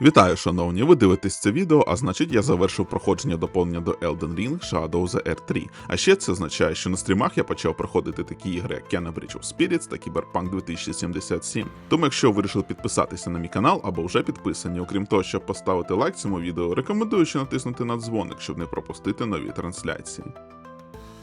Вітаю, шановні! Ви дивитесь це відео, а значить я завершив проходження доповнення до Elden Ring Shadow the R3. А ще це означає, що на стрімах я почав проходити такі ігри, як Kena Bridge of Spirits та Cyberpunk 2077. Тому, якщо ви вирішили підписатися на мій канал або вже підписані, окрім того, щоб поставити лайк цьому відео, рекомендую ще натиснути на дзвоник, щоб не пропустити нові трансляції.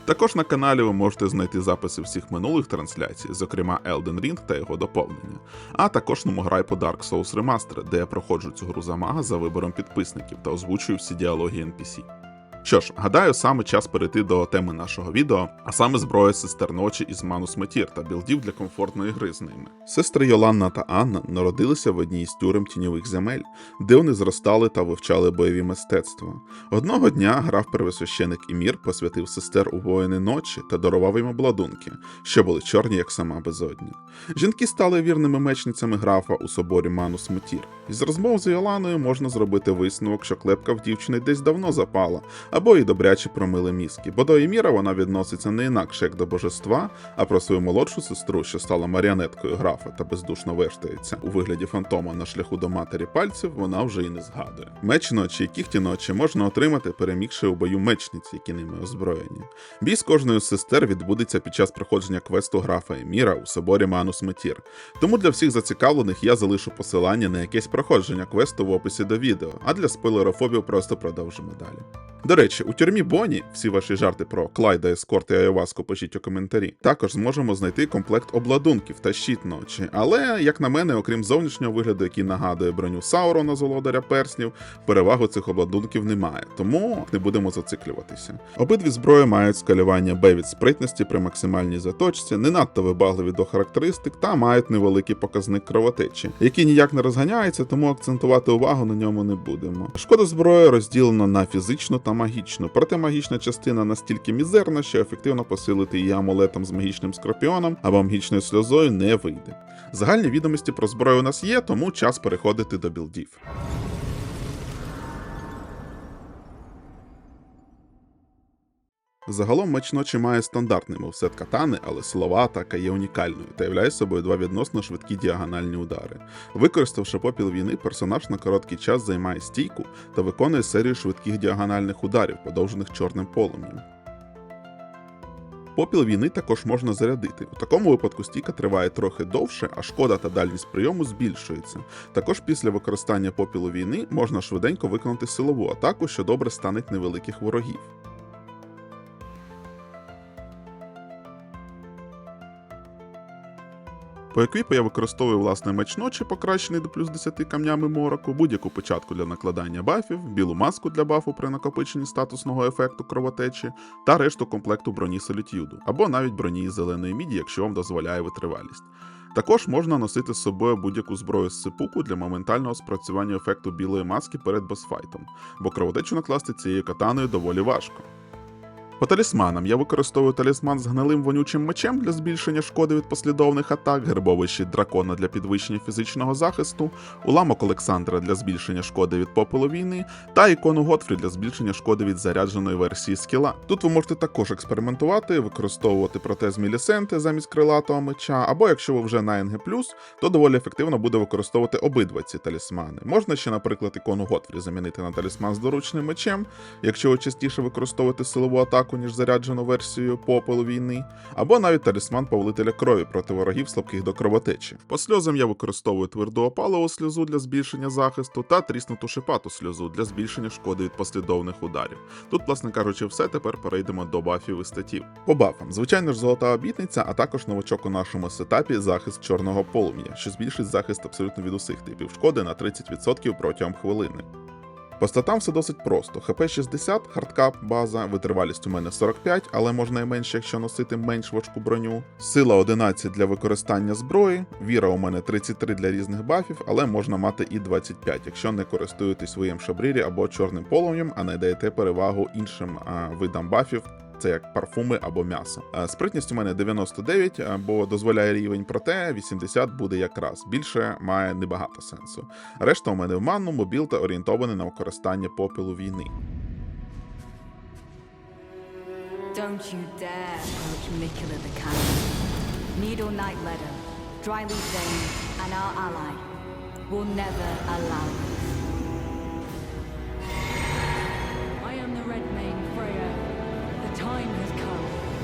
Також на каналі ви можете знайти записи всіх минулих трансляцій, зокрема Elden Ring та його доповнення, а також номограй по Dark Souls Remastered, де я проходжу цю гру за мага за вибором підписників та озвучую всі діалоги NPC. Що ж, гадаю, саме час перейти до теми нашого відео, а саме зброя сестер ночі із Манус Метір та білдів для комфортної гри з ними. Сестри Йоланна та Анна народилися в одній з тюрем тіньових земель, де вони зростали та вивчали бойові мистецтва. Одного дня граф первосвященик Імір посвятив сестер у воїни ночі та дарував їм обладунки, що були чорні, як сама безодня. Жінки стали вірними мечницями графа у соборі Манус Метір. Із розмов з Йоланою можна зробити висновок, що клепка в дівчини десь давно запала, або і добряче промили мізки, бо до Еміра вона відноситься не інакше як до божества, а про свою молодшу сестру, що стала маріонеткою графа та бездушно вештається у вигляді фантома на шляху до матері пальців, вона вже і не згадує. Меч ночі і кіхті ночі можна отримати, перемігши у бою мечниць, які ними озброєні. Бій з кожною з сестер відбудеться під час проходження квесту графа Еміра у соборі Манус Метір. Тому для всіх зацікавлених я залишу посилання на якесь проходження квесту в описі до відео, а для спойлерофобів просто продовжимо далі. До речі, у тюрмі Боні всі ваші жарти про Клайда, Ескорт і Айваску пишіть у коментарі. Також зможемо знайти комплект обладунків та щит ночі. Але, як на мене, окрім зовнішнього вигляду, який нагадує броню Саурона з володаря перснів, перевагу цих обладунків немає, тому не будемо зациклюватися. Обидві зброї мають скалювання Б від спритності при максимальній заточці, не надто вибагливі до характеристик та мають невеликий показник кровотечі, який ніяк не розганяється, тому акцентувати увагу на ньому не будемо. Шкода зброї розділено на фізичну та магічну, проте магічна частина настільки мізерна, що ефективно посилити її амулетом з магічним скорпіоном або магічною сльозою не вийде. Загальні відомості про зброю у нас є, тому час переходити до білдів. Загалом меч ночі має стандартний мовсет катани, але силова атака є унікальною та являє собою два відносно швидкі діагональні удари. Використавши попіл війни, персонаж на короткий час займає стійку та виконує серію швидких діагональних ударів, подовжених чорним полум'ям. Попіл війни також можна зарядити. У такому випадку стійка триває трохи довше, а шкода та дальність прийому збільшується. Також після використання попілу війни можна швиденько виконати силову атаку, що добре станеть невеликих ворогів. По еквіпу я використовую власне меч ночі, покращений до плюс 10 камнями мороку, будь-яку початку для накладання бафів, білу маску для бафу при накопиченні статусного ефекту кровотечі та решту комплекту броні солютюду, або навіть броні зеленої міді, якщо вам дозволяє витривалість. Також можна носити з собою будь-яку зброю з сипуку для моментального спрацювання ефекту білої маски перед босфайтом, бо кровотечу накласти цією катаною доволі важко. По талісманам я використовую талісман з гнилим вонючим мечем для збільшення шкоди від послідовних атак, гербовий щит дракона для підвищення фізичного захисту, уламок Олександра для збільшення шкоди від попелу війни та ікону Готфрі для збільшення шкоди від зарядженої версії скіла. Тут ви можете також експериментувати, використовувати протез Мілісенти замість крилатого меча, або якщо ви вже на НГ+, то доволі ефективно буде використовувати обидва ці талісмани. Можна ще, наприклад, ікону Готфрі замінити на талісман з доручним мечем, якщо ви частіше використовуєте силову атаку, ніж заряджену версію попелу війни, або навіть талісман повелителя крові проти ворогів слабких до кровотечі. По сльозам я використовую тверду опалову сльозу для збільшення захисту та тріснуту шипату сльозу для збільшення шкоди від послідовних ударів. Тут, власне кажучи, все тепер перейдемо до бафів і статів. По бафам, звичайно ж, золота обітниця, а також новачок у нашому сетапі захист чорного полум'я, що збільшить захист абсолютно від усіх типів шкоди на 30% протягом хвилини. По статам все досить просто. ХП 60, хардкап, база, витривалість у мене 45, але можна і менше, якщо носити менш важку броню. Сила 11 для використання зброї, віра у мене 33 для різних бафів, але можна мати і 25, якщо не користуєтесь своїм шабрірі або чорним полум'ям, а не даєте перевагу іншим а, видам бафів. Це як парфуми або м'ясо. Спритність у мене 99, а, бо дозволяє рівень, проте 80 буде якраз. Більше має небагато сенсу. Решта у мене в манну, мобіл та орієнтований на використання попелу війни. Don't you dare approach Mikula the. Needle Knight Letter, Dryleaf Zane, and our ally will never allow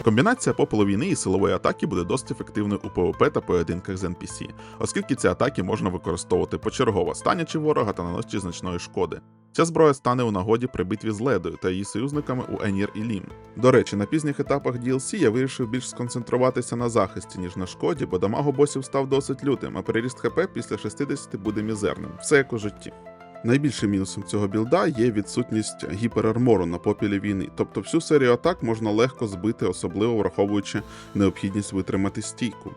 Комбінація попелу війни і силової атаки буде досить ефективною у ПВП та поєдинках з NPC, оскільки ці атаки можна використовувати почергово, станячи ворога та наносячи значної шкоди. Ця зброя стане у нагоді при битві з Ледою та її союзниками у Енір і Лім. До речі, на пізніх етапах DLC я вирішив більш сконцентруватися на захисті, ніж на шкоді, бо дамагу босів став досить лютим, а переріст ХП після 60 буде мізерним. Все як у житті. Найбільшим мінусом цього білда є відсутність гіперармору на попілі війни, тобто всю серію атак можна легко збити, особливо враховуючи необхідність витримати стійку.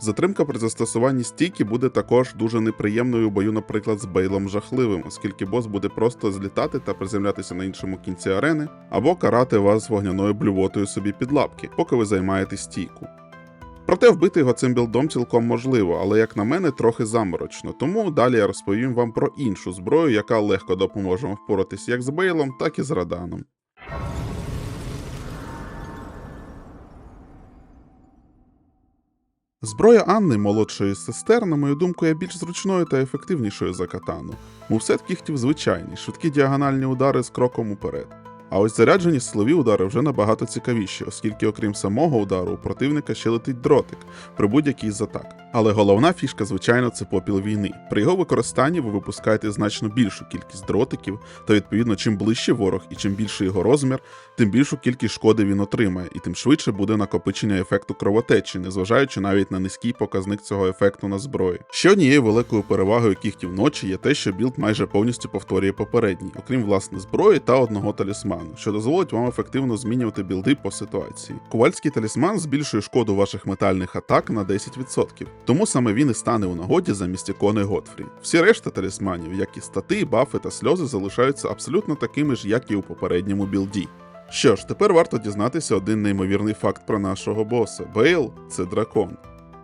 Затримка при застосуванні стійки буде також дуже неприємною у бою, наприклад, з Бейлом жахливим, оскільки бос буде просто злітати та приземлятися на іншому кінці арени, або карати вас вогняною блювотою собі під лапки, поки ви займаєте стійку. Проте вбити його цим білдом цілком можливо, але як на мене, трохи заморочно. Тому далі я розповім вам про іншу зброю, яка легко допоможе вам впоратись як з Бейлом, так і з Раданом. Зброя Анни, молодшої сестер, на мою думку, є більш зручною та ефективнішою за катану. Мувсет кіхтів звичайний, швидкі діагональні удари з кроком уперед. А ось заряджені силові удари вже набагато цікавіші, оскільки, окрім самого удару, у противника ще летить дротик при будь-якій з атак. Але головна фішка, звичайно, це попіл війни. При його використанні ви випускаєте значно більшу кількість дротиків, та відповідно, чим ближче ворог і чим більший його розмір, тим більшу кількість шкоди він отримає, і тим швидше буде накопичення ефекту кровотечі, незважаючи навіть на низький показник цього ефекту на зброї. Ще однією великою перевагою кіхтів ночі є те, що білд майже повністю повторює попередній, окрім власне зброї та одного талісману, що дозволить вам ефективно змінювати білди по ситуації. Ковальський талісман збільшує шкоду ваших метальних атак на 10%. Тому саме він і стане у нагоді замість ікони Готфрі. Всі решта талісманів, як і стати, бафи та сльози, залишаються абсолютно такими ж, як і у попередньому білді. Що ж, тепер варто дізнатися один неймовірний факт про нашого боса: Бейл це дракон.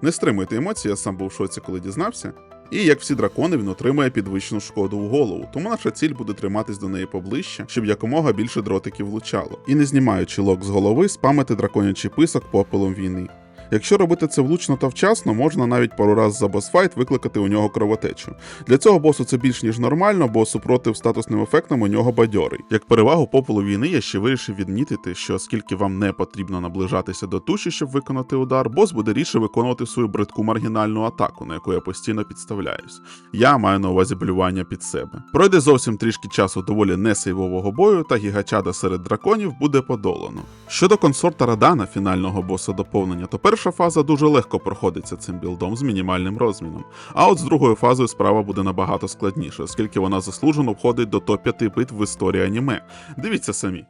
Не стримуйте емоції, я сам був в шоці, коли дізнався. І як всі дракони, він отримує підвищену шкоду у голову, тому наша ціль буде триматись до неї поближче, щоб якомога більше дротиків влучало. І не знімаючи лок з голови, спамити драконячий писок попелом війни. Якщо робити це влучно та вчасно, можна навіть пару раз за босфайт викликати у нього кровотечу. Для цього босу це більш ніж нормально, бо супротив статусним ефектам у нього бадьорий. Як перевагу попелу війни я ще вирішив відмітити, що оскільки вам не потрібно наближатися до туші, щоб виконати удар, бос буде рідше виконувати свою бридку маргінальну атаку, на яку я постійно підставляюсь. Я маю на увазі блювання під себе. Пройде зовсім трішки часу доволі несейвового бою, та гігачада серед драконів буде подолано. Щодо консорта Радана, фінального боса доповнення, то перша фаза дуже легко проходиться цим білдом з мінімальним розміном. А от з другою фазою справа буде набагато складніше, оскільки вона заслужено входить до топ-5 битв в історії аніме. Дивіться самі.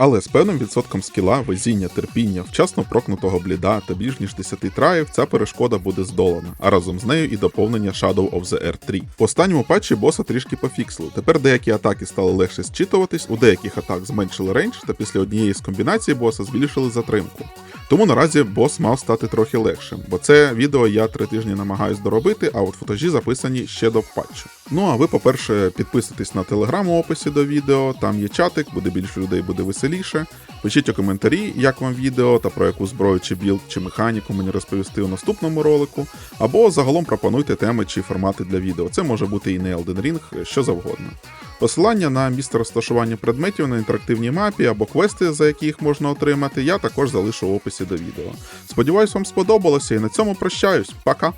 Але з певним відсотком скіла, везіння, терпіння, вчасно прокнутого бліда та більш ніж 10 траїв ця перешкода буде здолана, а разом з нею і доповнення Shadow of the R3. В останньому патчі боса трішки пофіксили. Тепер деякі атаки стали легше зчитуватись, у деяких атак зменшили рейндж, та після однієї з комбінацій боса збільшили затримку. Тому наразі бос мав стати трохи легшим, бо це відео я три тижні намагаюсь доробити, а от футажі записані ще до патчу. Ну а ви, по-перше, підписуйтесь на телеграм у описі до відео, там є чатик, буде більше людей, буде веселіше. Пишіть у коментарі, як вам відео та про яку зброю чи білд чи механіку мені розповісти у наступному ролику, або загалом пропонуйте теми чи формати для відео. Це може бути і не Elden Ring, що завгодно. Посилання на місце розташування предметів на інтерактивній мапі або квести, за які їх можна отримати, я також залишу в описі до відео. Сподіваюсь, вам сподобалося і на цьому прощаюсь. Пока!